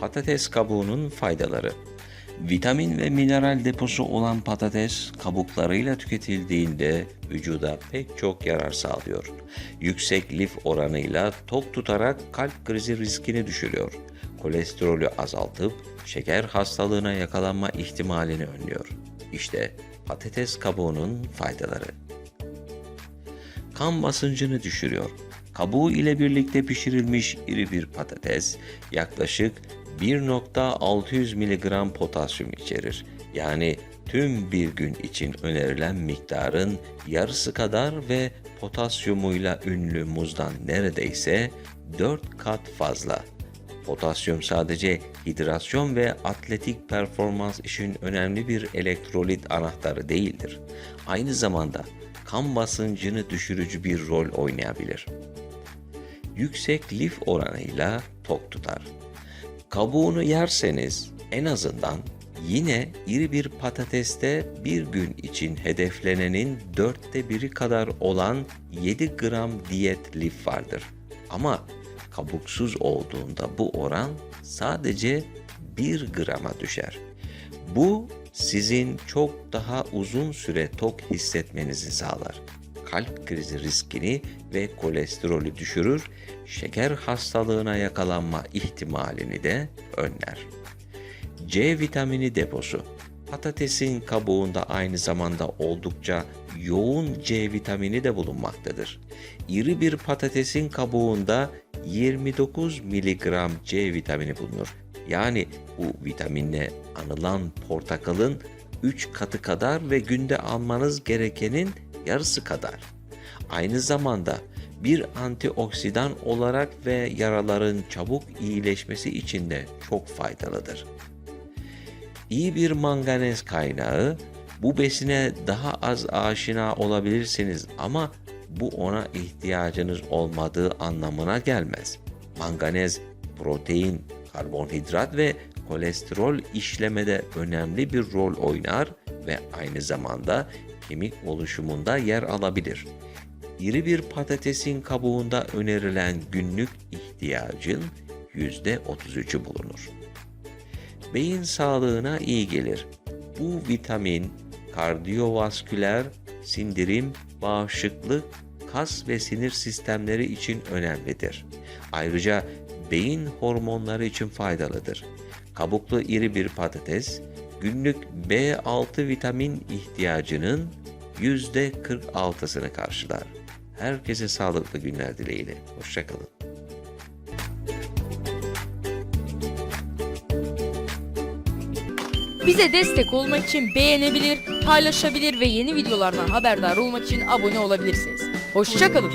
Patates kabuğunun faydaları. Vitamin ve mineral deposu olan patates kabuklarıyla tüketildiğinde vücuda pek çok yarar sağlıyor. Yüksek lif oranıyla tok tutarak kalp krizi riskini düşürüyor. Kolesterolü azaltıp şeker hastalığına yakalanma ihtimalini önlüyor. İşte patates kabuğunun faydaları kan basıncını düşürüyor. Kabuğu ile birlikte pişirilmiş iri bir patates yaklaşık 1.600 mg potasyum içerir. Yani tüm bir gün için önerilen miktarın yarısı kadar ve potasyumuyla ünlü muzdan neredeyse 4 kat fazla. Potasyum sadece hidrasyon ve atletik performans için önemli bir elektrolit anahtarı değildir. Aynı zamanda kan basıncını düşürücü bir rol oynayabilir. Yüksek lif oranıyla tok tutar. Kabuğunu yerseniz en azından yine iri bir patateste bir gün için hedeflenenin dörtte biri kadar olan 7 gram diyet lif vardır. Ama kabuksuz olduğunda bu oran sadece 1 grama düşer. Bu sizin çok daha uzun süre tok hissetmenizi sağlar. Kalp krizi riskini ve kolesterolü düşürür, şeker hastalığına yakalanma ihtimalini de önler. C vitamini deposu. Patatesin kabuğunda aynı zamanda oldukça yoğun C vitamini de bulunmaktadır. İri bir patatesin kabuğunda 29 miligram C vitamini bulunur. Yani bu vitaminle anılan portakalın 3 katı kadar ve günde almanız gerekenin yarısı kadar. Aynı zamanda bir antioksidan olarak ve yaraların çabuk iyileşmesi için de çok faydalıdır. İyi bir manganez kaynağı bu besine daha az aşina olabilirsiniz ama bu ona ihtiyacınız olmadığı anlamına gelmez. Manganez, protein, karbonhidrat ve kolesterol işlemede önemli bir rol oynar ve aynı zamanda kemik oluşumunda yer alabilir. İri bir patatesin kabuğunda önerilen günlük ihtiyacın %33'ü bulunur. Beyin sağlığına iyi gelir. Bu vitamin kardiyovasküler, sindirim, bağışıklık, kas ve sinir sistemleri için önemlidir. Ayrıca beyin hormonları için faydalıdır. Kabuklu iri bir patates, günlük B6 vitamin ihtiyacının %46'sını karşılar. Herkese sağlıklı günler dileğiyle. Hoşçakalın. Bize destek olmak için beğenebilir, paylaşabilir ve yeni videolardan haberdar olmak için abone olabilirsiniz. Hoşçakalın.